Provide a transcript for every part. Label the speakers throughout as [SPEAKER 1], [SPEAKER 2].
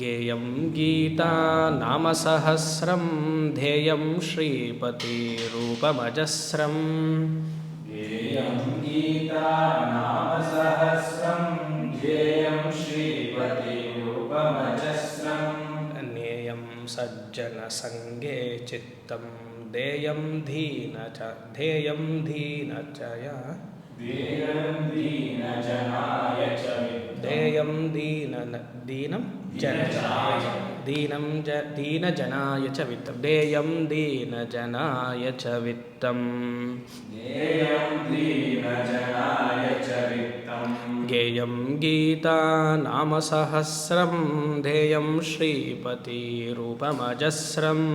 [SPEAKER 1] गेयं गीता नामसहस्रं ध्येयं श्रीपतिरूपमजस्रम्।
[SPEAKER 2] ध्येयं गीता नामसहस्रं ध्येयं श्रीपतिरूपमजस्रम्।
[SPEAKER 1] नेयं सज्जनसङ्गे चित्तं देयं धीन च ध्येयं धीन च या
[SPEAKER 2] ध्येयं दीनजनाय च
[SPEAKER 1] देयं दीन दीनं जन दीनं ज दीनजनाय च वित्तं देयं दीनजनाय च
[SPEAKER 2] च वित्तम्
[SPEAKER 1] गेयं गीता नामसहस्रं ध्येयं श्रीपतिरूपमजस्रम्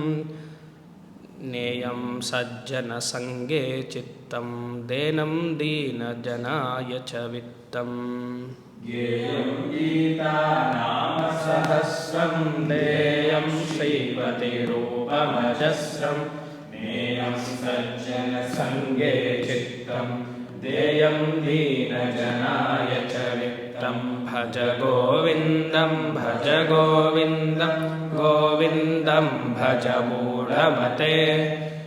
[SPEAKER 1] नेयं सज्जनसङ्गे चित्तं देनं दीनजनाय च वित्तम्।
[SPEAKER 2] नामसहस्रं
[SPEAKER 1] देयं
[SPEAKER 2] श्रीपतिरूपमजस्रं। नेयं सज्जनसङ्गे चित्तं देयं दीनजनाय च वित्तं
[SPEAKER 1] ಭಜ ಗೋವಿಂದಂ ಭಜ ಗೋವಿಂದಂ ಗೋವಿಂದಂ ಭಜ ಮೂಢಮತೆ.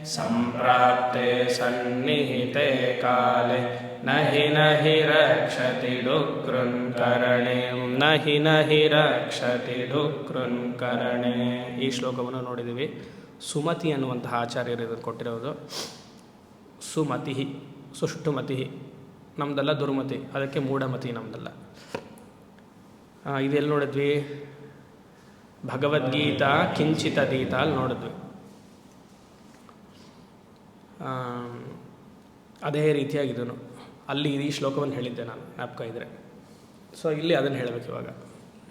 [SPEAKER 1] ಸಂಪ್ರಾಪ್ತೆ ಸನ್ನಿಹಿತೆ ಕಾಲೆ, ನಹಿ ನಹಿ ರಕ್ಷತಿ ಡುಕೃಂಕರಣೆ ನಹಿ ನಹಿ ರಕ್ಷತಿ ಡುಕೃಂಕರಣೆ ಈ ಶ್ಲೋಕವನ್ನು ನೋಡಿದೀವಿ ಸುಮತಿ ಅನ್ನುವಂತಹ ಆಚಾರ್ಯರು ಇದನ್ನು ಕೊಟ್ಟಿರೋದು. ಸುಮತಿ ಸುಷ್ಟುಮತಿ ನಮ್ದಲ್ಲ ದುರ್ಮತಿ, ಅದಕ್ಕೆ ಮೂಢಮತಿ ನಮ್ದಲ್ಲ. ಇದೆಲ್ಲಿ ನೋಡಿದ್ವಿ. ಭಗವದ್ಗೀತಾ ಕಿಂಚಿತದೀತ ಅಲ್ಲಿ ನೋಡಿದ್ವಿ. ಅದೇ ರೀತಿಯಾಗಿದ್ದನು ಅಲ್ಲಿ ಈ ಶ್ಲೋಕವನ್ನು ಹೇಳಿದ್ದೆ ನಾನು, ಜ್ಞಾಪಕ ಇದ್ದರೆ ಸೊ ಇಲ್ಲಿ ಅದನ್ನು ಹೇಳಬೇಕು ಇವಾಗ.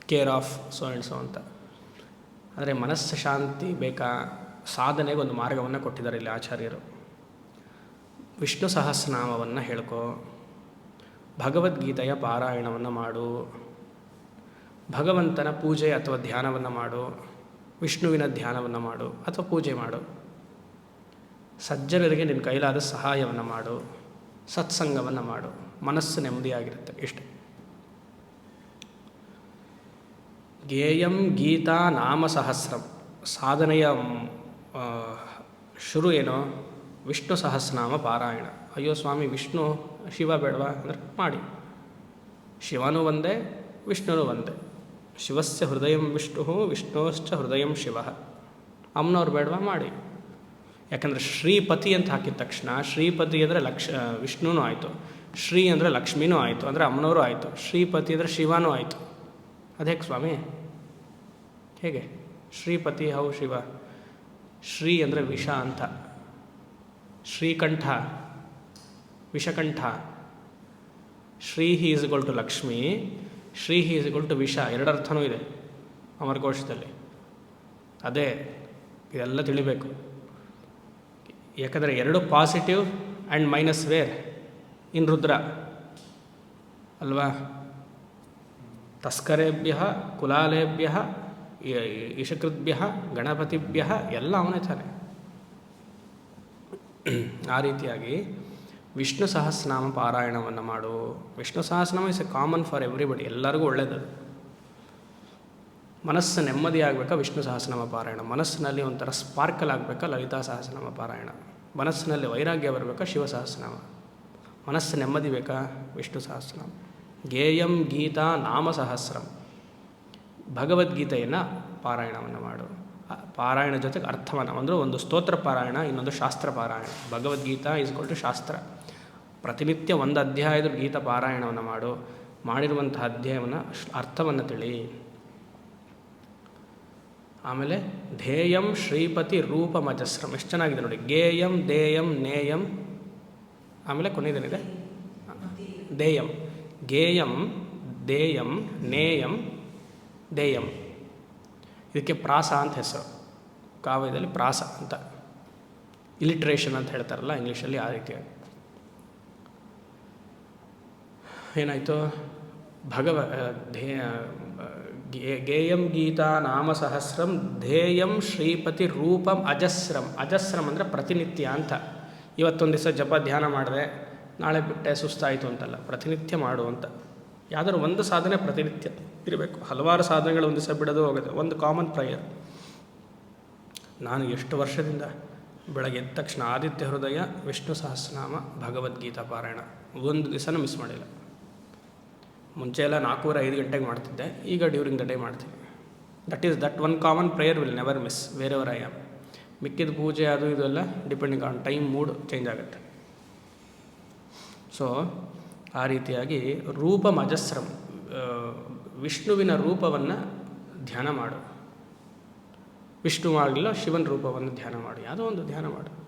[SPEAKER 1] Care of so and so ಅಂತ. ಆದರೆ ಮನಸ್ಸು ಶಾಂತಿ ಬೇಕಾ? ಸಾಧನೆಗೆ ಒಂದು ಮಾರ್ಗವನ್ನು ಕೊಟ್ಟಿದ್ದಾರೆ ಇಲ್ಲಿ ಆಚಾರ್ಯರು. ವಿಷ್ಣು ಸಹಸ್ರನಾಮವನ್ನು ಹೇಳ್ಕೋ. ಭಗವದ್ಗೀತೆಯ ಪಾರಾಯಣವನ್ನು ಮಾಡು. ಭಗವಂತನ ಪೂಜೆ ಅಥವಾ ಧ್ಯಾನವನ್ನು ಮಾಡು, ವಿಷ್ಣುವಿನ ಧ್ಯಾನವನ್ನು ಮಾಡು ಅಥವಾ ಪೂಜೆ ಮಾಡು, ಸಜ್ಜನರಿಗೆ ನಿನ್ನ ಕೈಲಾದ ಸಹಾಯವನ್ನು ಮಾಡು, ಸತ್ಸಂಗವನ್ನು ಮಾಡು ಮನಸ್ಸು ನೆಮ್ಮದಿಯಾಗಿರುತ್ತೆ ಇಷ್ಟೆ. ಗೇಯಂ ಗೀತಾ ನಾಮ ಸಹಸ್ರಂ. ಸಾಧನೆಯ ಶುರು ಏನೋ? ವಿಷ್ಣು ಸಹಸ್ರನಾಮ ಪಾರಾಯಣ. ಅಯ್ಯೋ ಸ್ವಾಮಿ, ವಿಷ್ಣು ಶಿವ ಬೇಡವಾ? ಅಂದರೆ ಮಾಡಿ. ಶಿವನೂ ಒಂದೇ, ವಿಷ್ಣುನೂ ಒಂದೇ. ಶಿವಸ್ಯ ಹೃದಯ ವಿಷ್ಣು ವಿಷ್ಣುಶ್ಚ ಹೃದಯ ಶಿವ. ಅಮ್ಮನವ್ರು ಬೇಡವಾ? ಮಾಡಿ. ಯಾಕಂದರೆ ಶ್ರೀಪತಿ ಅಂತ ಹಾಕಿದ ತಕ್ಷಣ, ಶ್ರೀಪತಿ ಅಂದರೆ ಲಕ್ಷ ವಿಷ್ಣುನೂ ಆಯಿತು. ಶ್ರೀ ಅಂದರೆ ಲಕ್ಷ್ಮೀನೂ ಆಯಿತು, ಅಂದರೆ ಅಮ್ಮನವರು ಆಯಿತು. ಶ್ರೀಪತಿ ಅಂದರೆ ಶಿವನೂ ಆಯಿತು. ಅದೇ ಸ್ವಾಮಿ? ಹೇಗೆ? ಶ್ರೀಪತಿ ಹೌ ಶಿವ. ಶ್ರೀ ಅಂದರೆ ವಿಷ ಅಂತ. Srikantha. Vishakantha. Shri is equal to Lakshmi. Shri is equal to visha, ಎರಡರ್ಥನೂ ಇದೆ ಅಮರಕೋಶದಲ್ಲಿ ಅದೇ, ಇದೆಲ್ಲ ತಿಳಿಬೇಕು. ಯಾಕಂದರೆ ಎರಡು positive and minus where in Rudra. ಅಲ್ವಾ? ತಸ್ಕರೇಭ್ಯ, ಕುಲಾಲೇಭ್ಯ ಇಶಕೃದ್ಭ್ಯ ಗಣಪತಿಭ್ಯ, ಎಲ್ಲ ಅವನೇ ತಾನೆ ಆ ರೀತಿಯಾಗಿ ವಿಷ್ಣು ಸಹಸ್ರನಾಮ ಪಾರಾಯಣವನ್ನು ಮಾಡು. Vishnu Sahasranama is a common for everybody ಎಲ್ಲರಿಗೂ ಒಳ್ಳೆಯದು ಮನಸ್ಸು ನೆಮ್ಮದಿ ಆಗಬೇಕಾ ವಿಷ್ಣು ಸಹಸ್ರನಾಮ ಪಾರಾಯಣ. ಮನಸ್ಸಿನಲ್ಲಿ ಒಂಥರ ಸ್ಪಾರ್ಕಲ್ ಆಗಬೇಕಾ ಲಲಿತಾ ಸಹಸ್ರನಾಮ ಪಾರಾಯಣ. ಮನಸ್ಸಿನಲ್ಲಿ ವೈರಾಗ್ಯ ಬರಬೇಕಾ ಶಿವ ಸಹಸ್ರನಾಮ. ಮನಸ್ಸು ನೆಮ್ಮದಿ ಬೇಕಾ ವಿಷ್ಣು ಸಹಸ್ರನಾಮ. ಗೇಯಂ ಗೀತಾ ನಾಮ ಸಹಸ್ರಂ. ಭಗವದ್ಗೀತೆಯನ್ನು ಪಾರಾಯಣವನ್ನು ಮಾಡು. ಪಾರಾಯಣ ಜೊತೆಗೆ ಅರ್ಥವನ್ನು. ಅಂದರೆ ಒಂದು ಸ್ತೋತ್ರ ಪಾರಾಯಣ, ಇನ್ನೊಂದು ಶಾಸ್ತ್ರ ಪಾರಾಯಣ. ಭಗವದ್ಗೀತಾ ಇಸ್ಕೊಟ್ಟು ಶಾಸ್ತ್ರ. ಪ್ರತಿನಿತ್ಯ ಒಂದು ಅಧ್ಯಾಯದ ಗೀತ ಪಾರಾಯಣವನ್ನು ಮಾಡು ಮಾಡಿರುವಂಥ ಅಧ್ಯಾಯವನ್ನು ಅರ್ಥವನ್ನು ತಿಳಿ. ಆಮೇಲೆ ಧೇಯಂ ಶ್ರೀಪತಿ ರೂಪಮಜಸ್ರಂ ಎಷ್ಟು ಚೆನ್ನಾಗಿದೆ ನೋಡಿ. ಗೇಯಂ ದೇಯಂ ನೇಯಂ. ಆಮೇಲೆ ಕೊನೆಯದೇನಿದೆ ದೇಯಂ ಗೇಯಂ ದೇಯಂ ನೇಯಂ ದೇಯಂ ಇದಕ್ಕೆ ಪ್ರಾಸ ಅಂತ ಹೆಸರು. ಕಾವ್ಯದಲ್ಲಿ ಪ್ರಾಸ ಅಂತ. ಇಲಿಟ್ರೇಷನ್ ಅಂತ ಹೇಳ್ತಾರಲ್ಲ ಇಂಗ್ಲೀಷಲ್ಲಿ ಆ ರೀತಿಯಾಗಿ. ಏನಾಯಿತು? ಭಗವ ಗೆ- ಗೇಯಂ ಗೀತಾ ನಾಮ ಸಹಸ್ರಂ ಧ್ಯೇಯಂ ಶ್ರೀಪತಿ ರೂಪಂ ಅಜಸ್ರಂ. ಅಜಸ್ರಂ ಅಂದರೆ ಪ್ರತಿನಿತ್ಯ ಅಂತ. ಇವತ್ತೊಂದು ದಿವಸ ಜಪ, ಧ್ಯಾನ ಮಾಡಿದೆ, ನಾಳೆ ಬಿಟ್ಟೆ ಸುಸ್ತಾಯಿತು ಅಂತಲ್ಲ. ಪ್ರತಿನಿತ್ಯ ಮಾಡು ಅಂತ. ಯಾವ್ದಾದ್ರು ಒಂದು ಸಾಧನೆ ಪ್ರತಿನಿತ್ಯ ಇರಬೇಕು. ಹಲವಾರು ಸಾಧನೆಗಳು ಒಂದು ದಿವಸ ಬಿಡೋದು ಹೋಗುತ್ತೆ. ಒಂದು ಕಾಮನ್ ಪ್ರಯರ್ ನಾನು ಎಷ್ಟು ವರ್ಷದಿಂದ ಬೆಳಗ್ಗೆ ಎದ್ದ ತಕ್ಷಣ ಆದಿತ್ಯ ಹೃದಯ ವಿಷ್ಣು ಸಹಸ್ರನಾಮ ಭಗವದ್ಗೀತಾ ಪಾರಾಯಣ. ಒಂದು ದಿವಸನೂ ಮಿಸ್ ಮಾಡಿಲ್ಲ. ಮುಂಚೆ ಎಲ್ಲ ನಾಲ್ಕೂವರೆ ಐದು ಗಂಟೆಗೆ ಮಾಡ್ತಿದ್ದೆ. ಈಗ ಡ್ಯೂರಿಂಗ್ ದ ಡೇ ಮಾಡ್ತೀನಿ. That is that one common prayer will never miss wherever I am ಮಿಕ್ಕಿದ ಪೂಜೆ ಅದು ಇದು ಎಲ್ಲ depending on time mood change ಆಗುತ್ತೆ. ಸೊ ಆ ರೀತಿಯಾಗಿ ರೂಪ ಮಜಸ್ರಂ ವಿಷ್ಣುವಿನ ರೂಪವನ್ನು ಧ್ಯಾನ ಮಾಡು. ವಿಷ್ಣು ಆಗಲಿಲ್ಲ ಶಿವನ ರೂಪವನ್ನು ಧ್ಯಾನ ಮಾಡು. ಯಾವುದೋ ಒಂದು ಧ್ಯಾನ ಮಾಡು.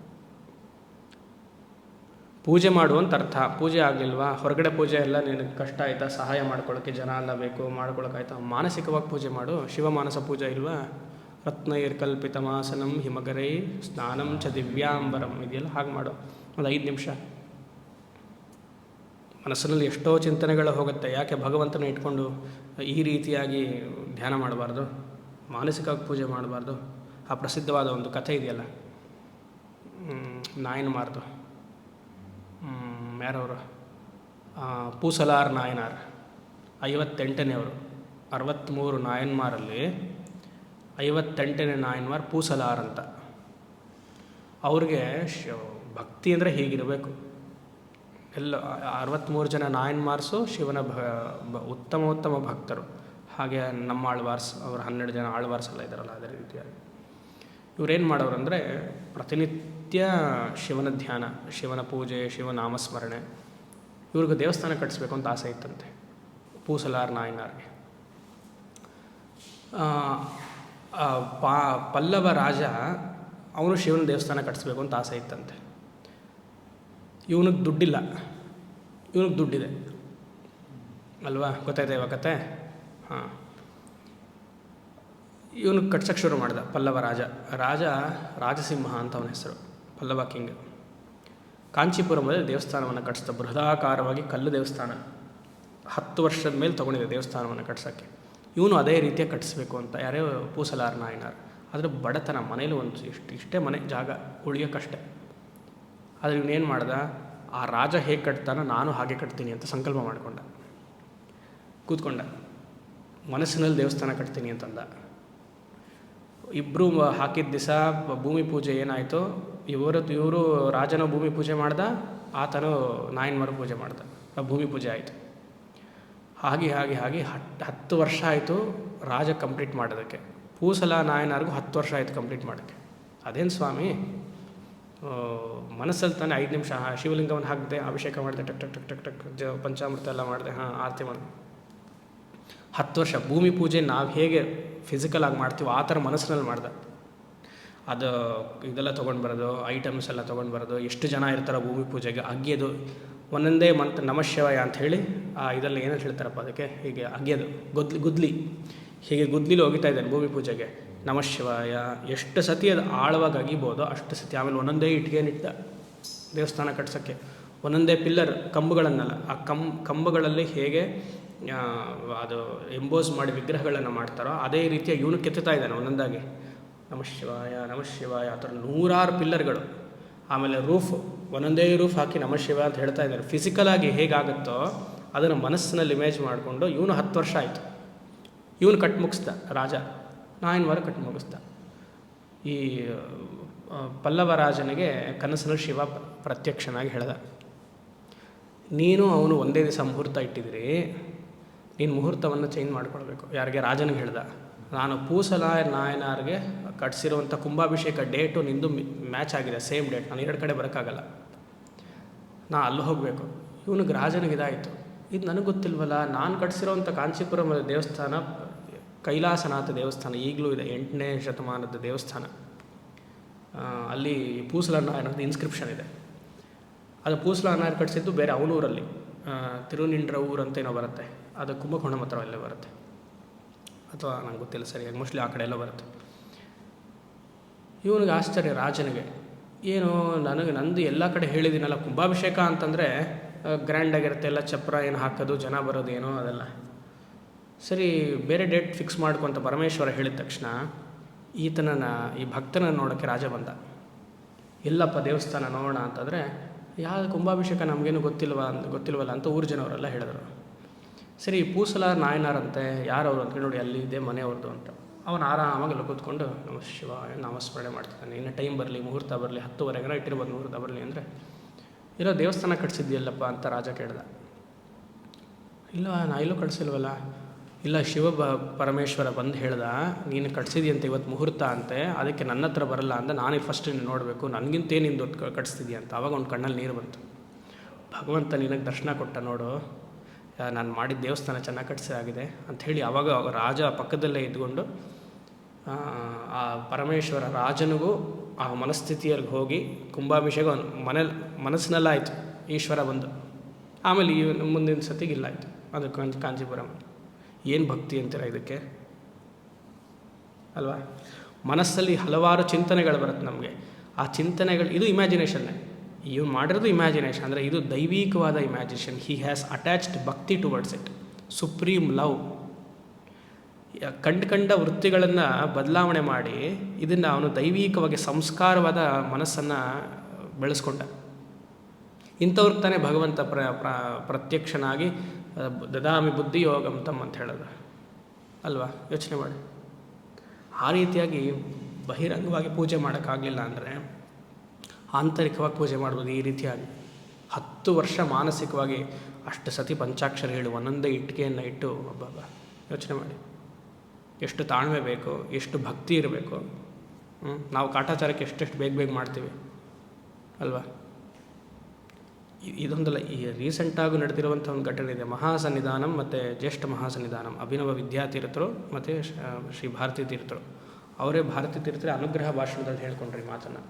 [SPEAKER 1] ಪೂಜೆ ಮಾಡು ಅರ್ಥ. ಪೂಜೆ ಆಗಲಿಲ್ವಾ? ಹೊರಗಡೆ ಪೂಜೆ ಎಲ್ಲ ನಿನಗೆ ಕಷ್ಟ ಆಯಿತಾ? ಸಹಾಯ ಮಾಡ್ಕೊಳ್ಳೋಕ್ಕೆ ಜನ ಎಲ್ಲ ಬೇಕು ಮಾಡ್ಕೊಳಕ್ಕಾಯ್ತಾ ಮಾನಸಿಕವಾಗಿ ಪೂಜೆ ಮಾಡು. ಶಿವಮಾನಸ ಪೂಜೆ ಇಲ್ವಾ? ರತ್ನೈರ್ ಮಾಸನಂ ಹಿಮಗರೈ ಸ್ನಾನಂ ಚ ದಿವ್ಯಾಂಬರಂ. ಇದೆಯಲ್ಲ ಹಾಗೆ ಮಾಡು. ಒಂದು ಐದು ನಿಮಿಷ. ಮನಸ್ಸಿನಲ್ಲಿ ಎಷ್ಟೋ ಚಿಂತನೆಗಳು ಹೋಗುತ್ತೆ. ಯಾಕೆ ಭಗವಂತನ ಇಟ್ಕೊಂಡು ಈ ರೀತಿಯಾಗಿ ಧ್ಯಾನ ಮಾಡಬಾರ್ದು? ಮಾನಸಿಕವಾಗಿ ಪೂಜೆ ಮಾಡಬಾರ್ದು? ಆ ಪ್ರಸಿದ್ಧವಾದ ಒಂದು ಕಥೆ ಇದೆಯಲ್ಲ? ನಾಯನ್ ಹ್ಮ್, ಯಾರವರು? ಪೂಸಲಾರ್ ನಾಯನಾರ್. ಐವತ್ತೆಂಟನೇವರು ಅರವತ್ತ್ಮೂರು ನಾಯನ್ಮಾರಲ್ಲಿ ಐವತ್ತೆಂಟನೇ ನಾಯನ್ಮಾರ್ ಪೂಸಲಾರ್ ಅಂತ. ಅವ್ರಿಗೆ ಶ, ಭಕ್ತಿ ಅಂದರೆ ಹೀಗಿರಬೇಕು. ಎಲ್ಲ ಅರವತ್ತ್ಮೂರು ಜನ ನಾಯನ್ಮಾರ್ಸು ಶಿವನ ಭ ಉತ್ತಮ ಉತ್ತಮ ಭಕ್ತರು. ಹಾಗೆ ನಮ್ಮ ಆಳ್ವಾರ್ಸ್, ಅವರು ಹನ್ನೆರಡು ಜನ ಆಳ್ವಾರ್ಸ್ ಎಲ್ಲ ಇದ್ದಾರಲ್ಲ, ಅದೇ ರೀತಿಯಾಗಿ. ಇವ್ರೇನು ಮಾಡೋರು ಅಂದರೆ ಪ್ರತಿನಿತ್ಯ ಶಿವನ ಧ್ಯಾನ, ಶಿವನ ಪೂಜೆ ಶಿವನಾಮಸ್ಮರಣೆ ಇವ್ರಿಗೆ ದೇವಸ್ಥಾನ ಕಟ್ಟಿಸ್ಬೇಕು ಅಂತ ಆಸೆ ಇತ್ತಂತೆ, ಪೂಸಲಾರ್ ನಾಯನಾರ್ಗೆ. ಪಾ, ಪಲ್ಲವ ರಾಜ ಅವನು ಶಿವನ ದೇವಸ್ಥಾನ ಕಟ್ಟಿಸ್ಬೇಕು ಅಂತ ಆಸೆ ಇತ್ತಂತೆ. ಇವನಿಗೆ ದುಡ್ಡಿಲ್ಲ, ಇವನಿಗೆ ದುಡ್ಡಿದೆ. ಅಲ್ವಾ? ಗೊತ್ತಾಯ್ತಾ ಇವಾಗ ಕತೆ? ಹಾಂ. ಇವನು ಕಟ್ಸಕ್ಕೆ ಶುರು ಮಾಡ್ದ, ಪಲ್ಲವ ರಾಜ. ರಾಜ ರಾಜಸಿಂಹ ಅಂತ ಅವನ ಹೆಸರು, ಪಲ್ಲವ ಕಿಂಗ್. ಕಾಂಚೀಪುರಮಲ್ಲಿ ದೇವಸ್ಥಾನವನ್ನು ಕಟ್ಟಿಸ್ದ ಬೃಹದಾಕಾರವಾಗಿ ಕಲ್ಲು ದೇವಸ್ಥಾನ. ಹತ್ತು ವರ್ಷದ ಮೇಲೆ ತೊಗೊಂಡಿದೆ ದೇವಸ್ಥಾನವನ್ನು ಕಟ್ಸೋಕ್ಕೆ. ಇವನು ಅದೇ ರೀತಿಯಾಗಿ ಕಟ್ಟಿಸ್ಬೇಕು ಅಂತ, ಯಾರೇ ಪೂಸಲಾರ ನಾಯನಾರ್. ಆದರೆ ಬಡತನ ಮನೇಲಿ ಒಂದು ಇಷ್ಟು, ಇಷ್ಟೇ ಮನೆ, ಜಾಗ ಉಳಿಯೋಕ್ಕಷ್ಟೇ ಆದರೆ ಇವನೇನು ಮಾಡ್ದ, ಆ ರಾಜ ಹೇಗೆ ಕಟ್ತಾನೋ ನಾನು ಹಾಗೆ ಕಟ್ತೀನಿ ಅಂತ ಸಂಕಲ್ಪ ಮಾಡಿಕೊಂಡ. ಕೂತ್ಕೊಂಡ, ಮನಸ್ಸಿನಲ್ಲಿ ದೇವಸ್ಥಾನ ಕಟ್ತೀನಿ ಅಂತಂದ ಇಬ್ಬರು ಹಾಕಿದ ದಿವಸ ಭೂಮಿ ಪೂಜೆ ಏನಾಯಿತು, ಇವರು ಇವರು ರಾಜನ ಭೂಮಿ ಪೂಜೆ ಮಾಡ್ದ, ಆತನು ನಾಯನ್ಮರ ಪೂಜೆ ಮಾಡ್ದ. ಭೂಮಿ ಪೂಜೆ ಆಯಿತು. ಹಾಗೆ ಹಾಗೆ ಹಾಗೆ ಹತ್ತು ಹತ್ತು ವರ್ಷ ಆಯಿತು ರಾಜ ಕಂಪ್ಲೀಟ್ ಮಾಡೋದಕ್ಕೆ. ಪೂಸಲ ನಾಯನಾರ್ಗೂ ಹತ್ತು ವರ್ಷ ಆಯಿತು ಕಂಪ್ಲೀಟ್ ಮಾಡೋಕ್ಕೆ. ಅದೇನು ಸ್ವಾಮಿ ಮನಸ್ಸಲ್ಲಿ ತಾನೇ ಐದು ನಿಮಿಷ ಶಿವಲಿಂಗವನ್ನು ಹಾಕಿದೆ ಅಭಿಷೇಕ ಮಾಡಿದೆ, ಟಕ್ ಟಕ್ ಟಕ್ ಟಕ್ ಟಕ್ ಪಂಚಾಮೃತ ಎಲ್ಲ ಮಾಡಿದೆ, ಹಾಂ, ಆರತಿ ಮಾಡಿದೆ. ಹತ್ತು ವರ್ಷ ಭೂಮಿ ಪೂಜೆ ನಾವು ಹೇಗೆ ಫಿಸಿಕಲಾಗಿ ಮಾಡ್ತೀವೋ ಆ ಥರ ಮನಸ್ಸಿನಲ್ಲಿ ಮಾಡ್ದೆ. ಅದು ಇದೆಲ್ಲ ತೊಗೊಂಡು ಬರೋದು ಐಟಮ್ಸ್ ಎಲ್ಲ ತೊಗೊಂಡು ಬರೋದು, ಎಷ್ಟು ಜನ ಇರ್ತಾರೋ ಭೂಮಿ ಪೂಜೆಗೆ ಅಗ್ಗೆದು ಒಂದೊಂದೇ ಮಂತ್ ನಮಃಶಿವಾಯ ಅಂತ ಹೇಳಿ ಆ ಇದೆಲ್ಲ ಏನಂತ ಹೇಳ್ತಾರಪ್ಪ ಅದಕ್ಕೆ? ಹೀಗೆ ಅಗ್ಗೆದು ಗುದ್ಲಿ ಗುದ್ಲಿ. ಹೀಗೆ ಗುದ್ಲಿಲಿ ಹೋಗಿತಾ ಇದ್ದಾನೆ ಭೂಮಿ ಪೂಜೆಗೆ. ನಮಃಶಿವಾಯ ಎಷ್ಟು ಸತಿ ಅದು ಆಳವಾಗಿ ಅಗಿಬೋದು ಅಷ್ಟು ಸತಿ. ಆಮೇಲೆ ಒಂದೊಂದೇ ಇಟ್ಗೆನಿಟ್ಟ ದೇವಸ್ಥಾನ ಕಟ್ಸೋಕ್ಕೆ. ಒಂದೊಂದೇ ಪಿಲ್ಲರ್, ಕಂಬಗಳನ್ನೆಲ್ಲ. ಆ ಕಂಬಗಳಲ್ಲಿ ಹೇಗೆ ಅದು ಎಂಬೋಸ್ ಮಾಡಿ ವಿಗ್ರಹಗಳನ್ನು ಮಾಡ್ತಾರೋ, ಅದೇ ರೀತಿಯ ಇವನು ಕೆತ್ತುತ್ತಾ ಇದ್ದಾನೆ ಒಂದೊಂದಾಗಿ. ನಮಃ ಶಿವಾಯ ನಮಃ ಶಿವಾಯ, ಆ ಥರ ನೂರಾರು ಪಿಲ್ಲರ್ಗಳು. ಆಮೇಲೆ ರೂಫ್ ಒಂದೊಂದೇ ರೂಫ್ ಹಾಕಿ ನಮಃ ಶಿವ ಅಂತ ಹೇಳ್ತಾ ಇದ್ದಾರೆ. ಫಿಸಿಕಲಾಗಿ ಹೇಗಾಗುತ್ತೋ, ಅದನ್ನು ಮನಸ್ಸಿನಲ್ಲಿ ಇಮೇಜ್ ಮಾಡಿಕೊಂಡು ಇವನು ಹತ್ತು ವರ್ಷ ಆಯಿತು. ಇವನು ಕಟ್ ಮುಗಿಸ್ದ, ರಾಜ. ನಾಯನ್ವಾರ ಕಟ್ ಮುಗಿಸ್ದ. ಈ ಪಲ್ಲವ ರಾಜನಿಗೆ ಕನಸಿನಲ್ಲಿ ಶಿವ ಪ್ರತ್ಯಕ್ಷನಾಗಿ ಹೇಳ್ದ. ನೀನು ಅವನು ಒಂದೇ ದಿವಸ ಮುಹೂರ್ತ ಇಟ್ಟಿದ್ದೀರಿ. ನೀನು ಮುಹೂರ್ತವನ್ನು ಚೇಂಜ್ ಮಾಡ್ಕೊಳ್ಬೇಕು. ಯಾರಿಗೆ ರಾಜನಿಗೆ ಹೇಳ್ದ, ನಾನು ಪೂಸಲ ನಾಯನಾರ್ಗೆ ಕಟ್ಸಿರುವಂಥ ಕುಂಭಾಭಿಷೇಕ ಡೇಟು ನಿಂದು ಮ್ಯಾಚ್ ಆಗಿದೆ ಸೇಮ್ ಡೇಟ್ ನಾನು ಎರಡು ಕಡೆ ಬರೋಕ್ಕಾಗಲ್ಲ. ನಾ ಅಲ್ಲಿ ಹೋಗಬೇಕು. ಇವನಿಗೆ ರಾಜನಿಗೆ ಇದಾಯಿತು. ಇದು ನನಗೆ ಗೊತ್ತಿಲ್ವಲ್ಲ, ನಾನು ಕಟ್ಸಿರೋವಂಥ ಕಾಂಚೀಪುರಂ ದೇವಸ್ಥಾನ, ಕೈಲಾಸನಾಥ ದೇವಸ್ಥಾನ ಈಗಲೂ ಇದೆ, ಎಂಟನೇ ಶತಮಾನದ ದೇವಸ್ಥಾನ. ಅಲ್ಲಿ ಪೂಸಲ ನಾಯನದ ಇನ್ಸ್ಕ್ರಿಪ್ಷನ್ ಇದೆ. ಅದು ಪೂಸಲ ನಾಯರ್ ಕಟ್ಸಿದ್ದು ಬೇರೆ ಅವನೂರಲ್ಲಿ. ತಿರುನಿಂಡ್ರ ಊರಂತೇನೋ ಬರುತ್ತೆ. ಅದು ಕುಂಭಕೋಣ ಮಾತ್ರ ಅಲ್ಲೇ ಬರುತ್ತೆ. ಅಥವಾ ನಂಗೆ ಗೊತ್ತಿಲ್ಲ ಸರಿಯಾಗಿ ಮೋಸ್ಟ್ಲಿ ಆ ಕಡೆ ಎಲ್ಲ ಬರುತ್ತೆ. ಇವನಿಗೆ ಆಶ್ಚರ್ಯ ರಾಜನಿಗೆ. ಏನು, ನನಗೆ ನಂದು ಎಲ್ಲ ಕಡೆ ಹೇಳಿದ್ದೀನಲ್ಲ, ಕುಂಭಾಭಿಷೇಕ ಅಂತಂದರೆ ಗ್ರ್ಯಾಂಡಾಗಿರುತ್ತೆ ಎಲ್ಲ ಚಪ್ರ ಏನು ಹಾಕೋದು, ಜನ ಬರೋದು, ಏನೋ ಅದೆಲ್ಲ. ಸರಿ, ಬೇರೆ ಡೇಟ್ ಫಿಕ್ಸ್ ಮಾಡ್ಕೊಂತ ಪರಮೇಶ್ವರ ಹೇಳಿದ ತಕ್ಷಣ, ಈತನನ್ನ, ಈ ಭಕ್ತನ ನೋಡೋಕ್ಕೆ ರಾಜ ಬಂದ. ಎಲ್ಲಪ್ಪ, ದೇವಸ್ಥಾನ ನೋಡೋಣ ಅಂತಂದರೆ ಯಾವ ಕುಂಭಾಭಿಷೇಕ ನಮಗೇನು ಗೊತ್ತಿಲ್ವಾ ಗೊತ್ತಿಲ್ವಲ್ಲ ಅಂತ ಊರು ಜನವರೆಲ್ಲ ಹೇಳಿದ್ರು. ಸರಿ ಪೂಸಲ ನಾಯನಾರಂತೆ, ಯಾರವರು ಅಂತ ನೋಡಿ, ಅಲ್ಲಿ ಇದೆ ಮನೆಯವ್ರದ್ದು ಅಂತ. ಅವನು ಆರಾಮಾಗಿ ಅಲ್ಲಿ ಕೂತ್ಕೊಂಡು ನಮ ಶಿವ ನಾಮಸ್ಮರಣೆ ಮಾಡ್ತಿದ್ದಾನೆ. ಇನ್ನು ಟೈಮ್ ಬರಲಿ, ಮುಹೂರ್ತ ಬರಲಿ ಹತ್ತುವರೆಗೆ ಇಟ್ಟಿರ್ಬೋದು ಮುಹೂರ್ತ ಬರಲಿ ಅಂದರೆ, ಇರೋ ದೇವಸ್ಥಾನ ಕಟ್ಸಿದ್ಯಲ್ಲಪ್ಪ ಅಂತ ರಾಜ ಕೇಳ್ದ. ಇಲ್ಲ, ನಾ ಇಲ್ಲೂ ಕಟ್ಸಿಲ್ವಲ್ಲ? ಇಲ್ಲ, ಶಿವ ಬ, ಪರಮೇಶ್ವರ ಬಂದು ಹೇಳ್ದ, ನೀನು ಕಟ್ಸಿದ್ಯಂತೆ ಇವತ್ತು ಮುಹೂರ್ತ ಅಂತೆ, ಅದಕ್ಕೆ ನನ್ನ ಹತ್ರ ಬರಲ್ಲ ಅಂತ ನಾನೇ ಫಸ್ಟ್ ನೀನು ನೋಡಬೇಕು, ನನಗಿಂತ ದೊಡ್ಡ ಕಟ್ಸ್ತಿದ್ಯಾ ಅಂತ. ಅವಾಗ ಒಂದು ಕಣ್ಣಲ್ಲಿ ನೀರು ಬಂತು. ಭಗವಂತ ನಿನಗೆ ದರ್ಶನ ಕೊಟ್ಟ ನೋಡು ನಾನು ಮಾಡಿದ ದೇವಸ್ಥಾನ ಚೆನ್ನಾಗಿ ಅಂತ ಅಂಥೇಳಿ ಅವಾಗ ರಾಜ ಪಕ್ಕದಲ್ಲೇ ಇದ್ಕೊಂಡು ಆ, ಪರಮೇಶ್ವರ ರಾಜನಿಗೂ ಆ ಮನಸ್ಥಿತಿಯಲ್ಲಿ ಹೋಗಿ ಕುಂಭಾಭಿಷೇಕ ಮನೇಲಿ ಮನಸ್ಸಿನಲ್ಲಾಯಿತು. ಈಶ್ವರ ಬಂದು. ಆಮೇಲೆ ಈ ಮುಂದಿನ ಸತಿಗೆ ಇಲ್ಲ ಆಯಿತು ಅದು ಕಾಂಜಿ ಕಾಂಜೀಪುರಂ. ಏನು ಭಕ್ತಿ ಅಂತೀರ ಇದಕ್ಕೆ? ಅಲ್ವಾ? ಮನಸ್ಸಲ್ಲಿ ಹಲವಾರು ಚಿಂತನೆಗಳು ಬರುತ್ತೆ ನಮಗೆ. ಆ ಚಿಂತನೆಗಳು ಇದು ಇಮ್ಯಾಜಿನೇಷನ್ನೇ ಇವ್ನು ಮಾಡಿರೋದು ಇಮ್ಯಾಜಿನೇಷನ್ ಅಂದರೆ ಇದು ದೈವಿಕವಾದ imagination he has attached bhakti towards it supreme love ಕಂಡು ಕಂಡ ವೃತ್ತಿಗಳನ್ನು ಬದಲಾವಣೆ ಮಾಡಿ ಇದನ್ನು ಅವನು ದೈವಿಕವಾಗಿ ಸಂಸ್ಕಾರವಾದ ಮನಸ್ಸನ್ನು ಬೆಳೆಸ್ಕೊಂಡ. ಇಂಥವ್ರಿಗೆ ತಾನೇ ಭಗವಂತ ಪ್ರ ಪ್ರತ್ಯಕ್ಷನಾಗಿ ದದಾಮಿ ಬುದ್ಧಿ ಯೋಗಂ ತಮ್ಮ ಅಂತ ಹೇಳಿದ್ರು ಅಲ್ವಾ? ಯೋಚನೆ ಮಾಡಿ. ಆ ರೀತಿಯಾಗಿ ಬಹಿರಂಗವಾಗಿ ಪೂಜೆ ಮಾಡೋಕ್ಕಾಗಲಿಲ್ಲ ಅಂದರೆ ಆಂತರಿಕವಾಗಿ ಪೂಜೆ ಮಾಡ್ಬೋದು ಈ ರೀತಿಯಾಗಿ. ಹತ್ತು ವರ್ಷ ಮಾನಸಿಕವಾಗಿ ಅಷ್ಟು ಸತಿ ಪಂಚಾಕ್ಷರ ಹೇಳಿ ಒಂದೊಂದೇ ಇಟ್ಟಿಗೆಯನ್ನು ಇಟ್ಟು ಒಬ್ಬ ಯೋಚನೆ ಮಾಡಿ. ಎಷ್ಟು ತಾಳ್ಮೆ ಬೇಕು, ಎಷ್ಟು ಭಕ್ತಿ ಇರಬೇಕು? ನಾವು ಕಾಟಾಚಾರಕ್ಕೆ ಎಷ್ಟೆಷ್ಟು ಬೇಗ ಬೇಗ ಮಾಡ್ತೀವಿ, ಅಲ್ವಾ? ಇದೊಂದಲ್ಲ, ಈ ರೀಸೆಂಟಾಗೂ ನಡೆದಿರುವಂಥ ಒಂದು ಘಟನೆ ಇದೆ. ಮಹಾಸನ್ನಿಧಾನಂ ಮತ್ತು ಜ್ಯೇಷ್ಠ ಮಹಾಸನ್ನಿಧಾನಂ. ಅಭಿನವ ವಿದ್ಯಾತೀರ್ಥರು ಮತ್ತು ಶ್ರೀ ಭಾರತೀ ತೀರ್ಥರು. ಅವರೇ ಭಾರತೀ ತೀರ್ಥರ ಅನುಗ್ರಹ ಭಾಷಣದಲ್ಲಿ ಹೇಳ್ಕೊಂಡ್ರಿ ಮಾತನ್ನು.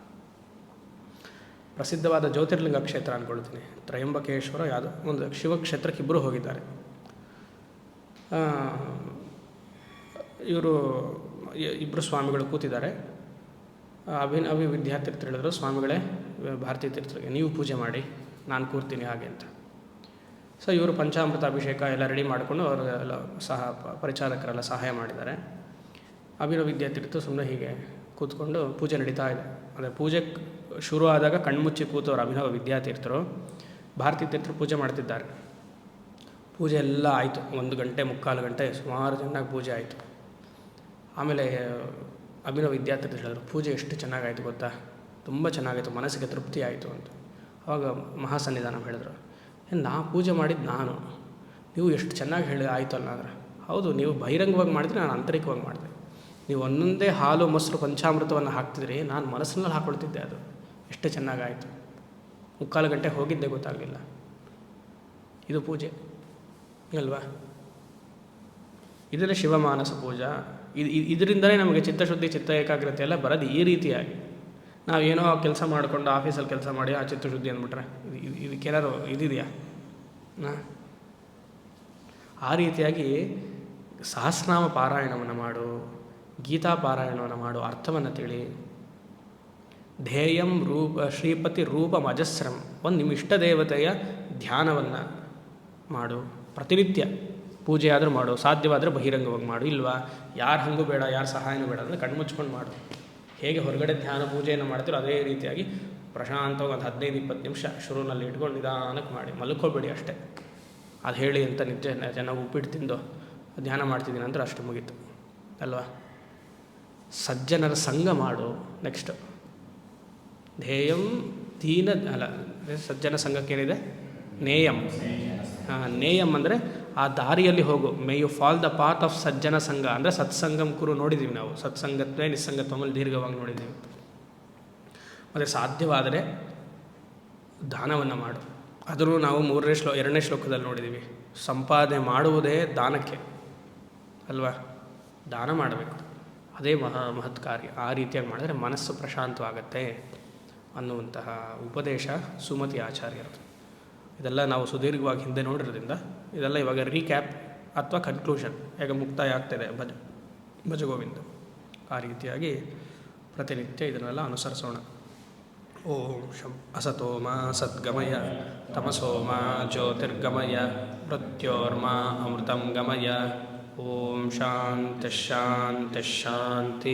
[SPEAKER 1] ಪ್ರಸಿದ್ಧವಾದ ಜ್ಯೋತಿರ್ಲಿಂಗ ಕ್ಷೇತ್ರ ಅಂದ್ಕೊಳ್ತೀನಿ ತ್ರಯಂಬಕೇಶ್ವರ ಯಾವುದೋ ಒಂದು ಶಿವಕ್ಷೇತ್ರಕ್ಕೆ ಇಬ್ಬರು ಹೋಗಿದ್ದಾರೆ. ಇವರು ಇಬ್ಬರು ಸ್ವಾಮಿಗಳು ಕೂತಿದ್ದಾರೆ. ಅಭಿನವಿ ವಿದ್ಯಾತೀರ್ಥ ಹೇಳಿದ್ರು ಸ್ವಾಮಿಗಳೇ ಭಾರತೀಯ ತೀರ್ಥರಿಗೆ, ನೀವು ಪೂಜೆ ಮಾಡಿ, ನಾನು ಕೂರ್ತೀನಿ ಹಾಗೆ ಅಂತ. ಸೊ ಇವರು ಪಂಚಾಮೃತ ಅಭಿಷೇಕ ಎಲ್ಲ ರೆಡಿ ಮಾಡಿಕೊಂಡು ಅವರು ಎಲ್ಲ ಸಹ ಪರಿಚಾರಕರೆಲ್ಲ ಸಹಾಯ ಮಾಡಿದ್ದಾರೆ. ಅಭಿನವ ವಿದ್ಯಾತೀರ್ಥ ಸುಮ್ಮನೆ ಹೀಗೆ ಕೂತ್ಕೊಂಡು ಪೂಜೆ ನಡೀತಾ ಇದೆ. ಅಂದರೆ ಪೂಜೆ ಶುರು ಆದಾಗ ಕಣ್ಮುಚ್ಚಿ ಕೂತವ್ರು ಅಭಿನವ ವಿದ್ಯಾತೀರ್ಥರು, ಭಾರತೀ ತೀರ್ಥರು ಪೂಜೆ ಮಾಡ್ತಿದ್ದಾರೆ. ಪೂಜೆ ಎಲ್ಲ ಆಯಿತು. ಒಂದು ಗಂಟೆ, ಮುಕ್ಕಾಲು ಗಂಟೆ, ಸುಮಾರು ಚೆನ್ನಾಗಿ ಪೂಜೆ ಆಯಿತು. ಆಮೇಲೆ, ಅಭಿನವ ವಿದ್ಯಾರ್ಥಿ ಹೇಳಿದ್ರು, ಪೂಜೆ ಎಷ್ಟು ಚೆನ್ನಾಗಾಯಿತು ಗೊತ್ತಾ? ತುಂಬ ಚೆನ್ನಾಗಾಯಿತು, ಮನಸ್ಸಿಗೆ ತೃಪ್ತಿ ಆಯಿತು ಅಂತ. ಆವಾಗ ಮಹಾಸನ್ನಿಧಾನ ಹೇಳಿದ್ರು ನಾ ಪೂಜೆ ಮಾಡಿದ್ದು ನಾನು? ನೀವು ಎಷ್ಟು ಚೆನ್ನಾಗಿ ಹೇಳಿ ಆಯಿತು ಅಂದ್ರೆ ಹೌದು, ನೀವು ಬಹಿರಂಗವಾಗಿ ಮಾಡಿದ್ರೆ ನಾನು ಆಂತರಿಕವಾಗಿ ಮಾಡಿದೆ. ನೀವು ಒಂದೊಂದೇ ಹಾಲು ಮೊಸರು ಪಂಚಾಮೃತವನ್ನು ಹಾಕ್ತಿದ್ರಿ ನಾನು ಮನಸ್ಸಿನಲ್ಲಿ ಹಾಕ್ಕೊಳ್ತಿದ್ದೆ ಅದು. ಎಷ್ಟು ಚೆನ್ನಾಗಾಯಿತು. ಮುಕ್ಕಾಲು ಗಂಟೆ ಹೋಗಿದ್ದೆ ಗೊತ್ತಾಗಲಿಲ್ಲ. ಇದು ಪೂಜೆ. ಅಲ್ವಾ ಇದರ ಶಿವಮಾನಸ ಪೂಜಾ. ಇದು ಇದರಿಂದಲೇ ನಮಗೆ ಚಿತ್ತಶುದ್ಧಿ, ಚಿತ್ತ ಏಕಾಗ್ರತೆ ಎಲ್ಲ ಬರೋದು ಈ ರೀತಿಯಾಗಿ. ನಾವೇನೋ ಕೆಲಸ ಮಾಡಿಕೊಂಡು ಆಫೀಸಲ್ಲಿ ಕೆಲಸ ಮಾಡಿ ಆ ಚಿತ್ತಶುದ್ಧಿ ಅಂದ್ಬಿಟ್ರೆ ಇದು, ಇದು- ಇದಕ್ಕೇನಾದ್ರು ಇದಿದೆಯಾ? ಆ ರೀತಿಯಾಗಿ ಸಹಸ್ರನಾಮ ಪಾರಾಯಣವನ್ನು ಮಾಡು. ಗೀತಾ ಪಾರಾಯಣವನ್ನು ಮಾಡು ಅರ್ಥವನ್ನು ತಿಳಿ. ಧ್ಯೇಯಂ ರೂಪ, ಶ್ರೀಪತಿ ರೂಪ ಮಜಸ್ರಂ ಒಂದು ನಿಮ್ಮ ಇಷ್ಟ ದೇವತೆಯ ಧ್ಯಾನವನ್ನು ಮಾಡು. ಪ್ರತಿನಿತ್ಯ ಪೂಜೆ ಆದರೂ ಮಾಡು, ಸಾಧ್ಯವಾದರೆ ಬಹಿರಂಗವಾಗಿ ಮಾಡು. ಇಲ್ವಾ? ಯಾರು ಹಂಗೂ ಬೇಡ, ಯಾರು ಸಹಾಯನೂ ಬೇಡ ಅಂದರೆ ಕಣ್ಮುಚ್ಕೊಂಡು ಮಾಡು. ಹೇಗೆ ಹೊರಗಡೆ ಧ್ಯಾನ ಪೂಜೆಯನ್ನು ಮಾಡ್ತೀರೋ ಅದೇ ರೀತಿಯಾಗಿ ಪ್ರಶಾಂತವಾಗಿ ಒಂದು ಹದಿನೈದು, ಇಪ್ಪತ್ತು ನಿಮಿಷ ಶುರುವಿನಲ್ಲಿ ಇಟ್ಕೊಂಡು ನಿಧಾನಕ್ಕೆ ಮಾಡಿ. ಮಲ್ಕೋಬೇಡಿ ಅಷ್ಟೇ. ಅದು ಹೇಳಿ ಅಂತ ನಿಜ, ಜನ ಉಪ್ಪಿಟ್ಟು ತಿಂದು ಧ್ಯಾನ ಮಾಡ್ತಿದ್ದೀನಿ ಅಂದ್ರೆ ಅಷ್ಟು ಮುಗೀತು. ಅಲ್ವಾ? ಸಜ್ಜನರ ಸಂಘ ಮಾಡು ನೆಕ್ಸ್ಟ್ ಧ್ಯೇಯಂ ದೀನ, ಅಲ್ಲ ಸಜ್ಜನ ಸಂಘಕ್ಕೇನಿದೆ ನೇಯಂ. ನೇಯಂ ಅಂದರೆ ಆ ದಾರಿಯಲ್ಲಿ ಹೋಗು. May you fall the path of sajjana sangha. ಅಂದರೆ ಸತ್ಸಂಗಂ ಕುರು ನೋಡಿದ್ದೀವಿ ನಾವು. ಸತ್ಸಂಗತ್ವೇ, ನಿಸ್ಸಂಗತ್ವಮಲ್ಲಿ ದೀರ್ಘವಾಗಿ ನೋಡಿದ್ದೀವಿ ಮತ್ತು ಸಾಧ್ಯವಾದರೆ ದಾನವನ್ನು ಮಾಡು. ಆದರೂ ನಾವು ಮೂರನೇ ಶ್ಲೋ, ಎರಡನೇ ಶ್ಲೋಕದಲ್ಲಿ ನೋಡಿದ್ದೀವಿ ಸಂಪಾದನೆ ಮಾಡುವುದೇ ದಾನಕ್ಕೆ. ಅಲ್ವಾ? ದಾನ ಮಾಡಬೇಕು. ಅದೇ ಮಹಾ ಮಹತ್ ಕಾರ್ಯ ಆ ರೀತಿಯಾಗಿ ಮಾಡಿದ್ರೆ ಮನಸ್ಸು ಪ್ರಶಾಂತವಾಗತ್ತೆ ಅನ್ನುವಂತಹ ಉಪದೇಶ ಸುಮತಿ ಆಚಾರ್ಯರು. ಇದೆಲ್ಲ ನಾವು ಸುದೀರ್ಘವಾಗಿ ಹಿಂದೆ ನೋಡಿರೋದ್ರಿಂದ ಇದೆಲ್ಲ ಇವಾಗ ರೀಕ್ಯಾಪ್ ಅಥವಾ ಕನ್ಕ್ಲೂಷನ್ ಹೇಗೆ ಮುಕ್ತಾಯ ಆಗ್ತಿದೆ ಭಜ, ಭಜಗೋವಿಂದ. ಆ ರೀತಿಯಾಗಿ ಪ್ರತಿನಿತ್ಯ ಇದನ್ನೆಲ್ಲ ಅನುಸರಿಸೋಣ. ಓಂ ಶಂ ಅಸತೋಮ ಸದ್ಗಮಯ ತಮಸೋಮ ಜ್ಯೋತಿರ್ಗಮಯ ಮೃತ್ಯೋರ್ಮ ಅಮೃತಂ ಗಮಯ. ಓಂ ಶಾಂತಿ ಶಾಂತಿ ಶಾಂತಿ